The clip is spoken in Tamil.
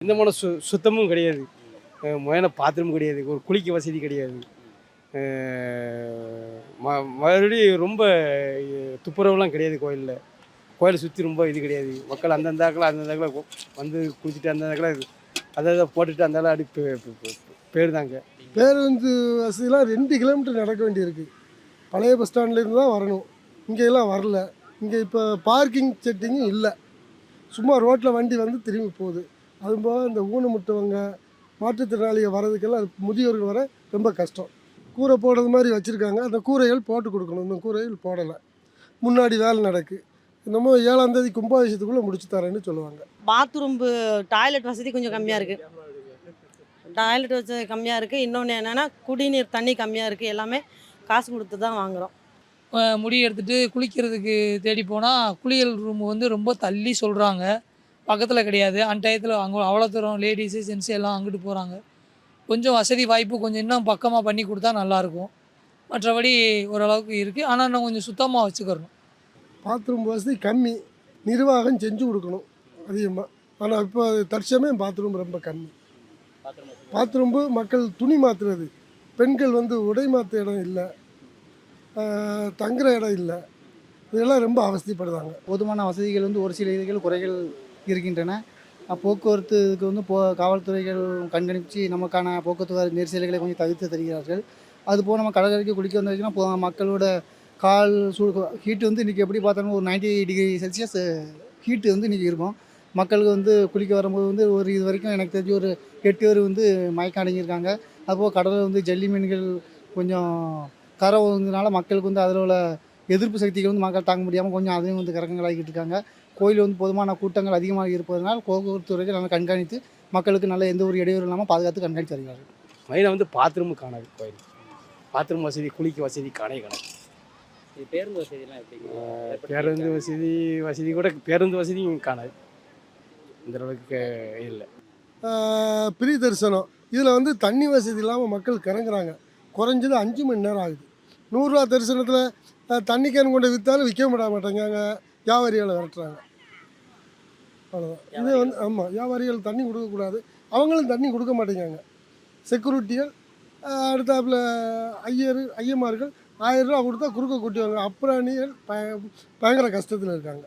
எந்த மன சு சுத்தமும் கிடையாது. அஹ் பாத்திரமும் பாத்ரூம் கிடையாது. ஒரு குளிக்க வசதி கிடையாது. ம மறுபடியும் ரொம்ப துப்புரவுலாம் கிடையாது கோயிலில். கோயிலை சுற்றி ரொம்ப இது கிடையாது. மக்கள் அந்தந்தாக்கில் அந்தந்தாக்கில் வந்து குளிச்சுட்டு அந்தந்தாக்கில் அதை அதை போட்டுட்டு அந்தாலும் அப்படி பேருதாங்க. பேருந்து வசதிலாம் ரெண்டு கிலோமீட்டர் நடக்க வேண்டியிருக்கு. பழைய பஸ் ஸ்டாண்ட்லேருந்து தான் வரணும். இங்கெல்லாம் வரல. இங்கே இப்போ பார்க்கிங் செட்டிங்கும் இல்லை. சும்மா ரோட்டில் வண்டி வந்து திரும்பி போகுது. அதுபோக இந்த ஊனமுட்டவங்க மாற்றுத்திறனாளிகள் வர்றதுக்கெல்லாம் முதியோர்கள் வர ரொம்ப கஷ்டம். கூரை போடுறது மாதிரி வச்சுருக்காங்க. அந்த கூரைகள் போட்டு கொடுக்கணும். இந்த கூரைகள் போடலை. முன்னாடி வேலை நடக்கு. என்னமோ ஏழாம் தேதி கும்பாபிஷேகத்துக்குள்ளே முடிச்சு தரேன்னு சொல்லுவாங்க. பாத்ரூம் டாய்லெட் வசதி கொஞ்சம் கம்மியாக இருக்குது டாய்லெட் வசதி கம்மியாக இருக்குது இன்னொன்று என்னென்னா குடிநீர் தண்ணி கம்மியாக இருக்குது எல்லாமே காசு கொடுத்து தான் வாங்குகிறோம் முடி எடுத்துட்டு குளிக்கிறதுக்கு தேடி போனால் குளியல் ரூம் வந்து ரொம்ப தள்ளி சொல்கிறாங்க பக்கத்தில் கிடையாது. அந்த டயத்தில் அங்கே அவ்வளோ தூரம் லேடிஸு ஜென்ஸு எல்லாம் அங்கிட்டு போகிறாங்க கொஞ்சம் வசதி வாய்ப்பு கொஞ்சம் இன்னும் பக்கமாக பண்ணி கொடுத்தா நல்லாயிருக்கும் மற்றபடி ஓரளவுக்கு இருக்குது ஆனால் இன்னும் கொஞ்சம் சுத்தமாக வச்சுக்கிறணும். பாத்ரூம் வசதி கம்மி. நிர்வாகம் செஞ்சு கொடுக்கணும். அதிகமாக ஆனால் இப்போ தற்சமயம் பாத்ரூம் ரொம்ப கம்மி. பாத்ரூம்பு மக்கள் துணி மாற்றுறது பெண்கள் வந்து உடை மாற்ற இடம் இல்லை. தங்குற இடம் இல்லை. இதெல்லாம் ரொம்ப அவஸ்தைப்படுறாங்க. போதுமான வசதிகள் வந்து ஒரு சில இதுகள் குறைகள் இருக்கின்றன. போக்குவரத்துக்கு வந்து போ காவல்துறைகள் கண்காணித்து நமக்கான போக்குவரத்து நெரிசல்களை கொஞ்சம் தவிர்த்து தருகிறார்கள். அதுபோக நம்ம கடற்கரைக்கு குளிக்க வந்திருக்கோம்னா மக்களோட கால் சூடு ஹீட்டு வந்து இன்றைக்கி எப்படி பார்த்தாலும் ஒரு 90 டிகிரி செல்சியஸ் ஹீட்டு வந்து இன்றைக்கி இருக்கும். மக்களுக்கு வந்து குளிக்க வரும்போது வந்து ஒரு இது வரைக்கும் எனக்கு தெரிஞ்சு ஒரு எட்டு பேர் வந்து மயக்கம் அடங்கியிருக்காங்க. அதுபோக கடலில் வந்து ஜல்லி மீன்கள் கொஞ்சம் கரை வந்ததுனால மக்களுக்கு வந்து அதில் உள்ள எதிர்ப்பு சக்திகள் வந்து மக்கள் தாங்க முடியாமல் கொஞ்சம் அதையும் வந்து கரங்களாகிட்டு இருக்காங்க. கோயில் வந்து போதுமான கூட்டங்கள் அதிகமாக இருப்பதனால் போக்குவரத்து நல்லா கண்காணித்து மக்களுக்கு நல்ல எந்த ஒரு இடையூறு இல்லாமல் பாதுகாத்து கண்காணித்து வருகிறார்கள். மெயினாக வந்து பாத்ரூம் காணாது கோயில். பாத்ரூம் வசதி குளிக்க வசதி காணே காணாது. இது பேருந்து வசதிலாம் எப்படிங்க அஹ் பேருந்து வசதி வசதி கூட பேருந்து வசதியும் காணாது. இந்த அளவுக்கு இல்லை. பிரி தரிசனம். இதில் வந்து தண்ணி வசதி இல்லாமல் மக்கள் கிறங்குறாங்க. குறைஞ்சது அஞ்சு மணி நேரம் ஆகுது. நூறுரூவா தரிசனத்தில் தண்ணி கேன் கொண்டு விற்றாலும் விற்க விட மாட்டேங்காங்க வியாபாரிகளை விரட்டுறாங்க. அவ்வளோதான் இது வந்து ஆமாம் வியாபாரிகள் தண்ணி கொடுக்கக்கூடாது. அவங்களும் தண்ணி கொடுக்க மாட்டேங்காங்க செக்யூரிட்டிகள் அடுத்தாப்புல ஐயர் ஐயமார்கள் ஆயிரம் ரூபா கொடுத்தா குறுக்க கொட்டுவாங்க அப்புறாணிகள் பய பயங்கர கஷ்டத்தில் இருக்காங்க.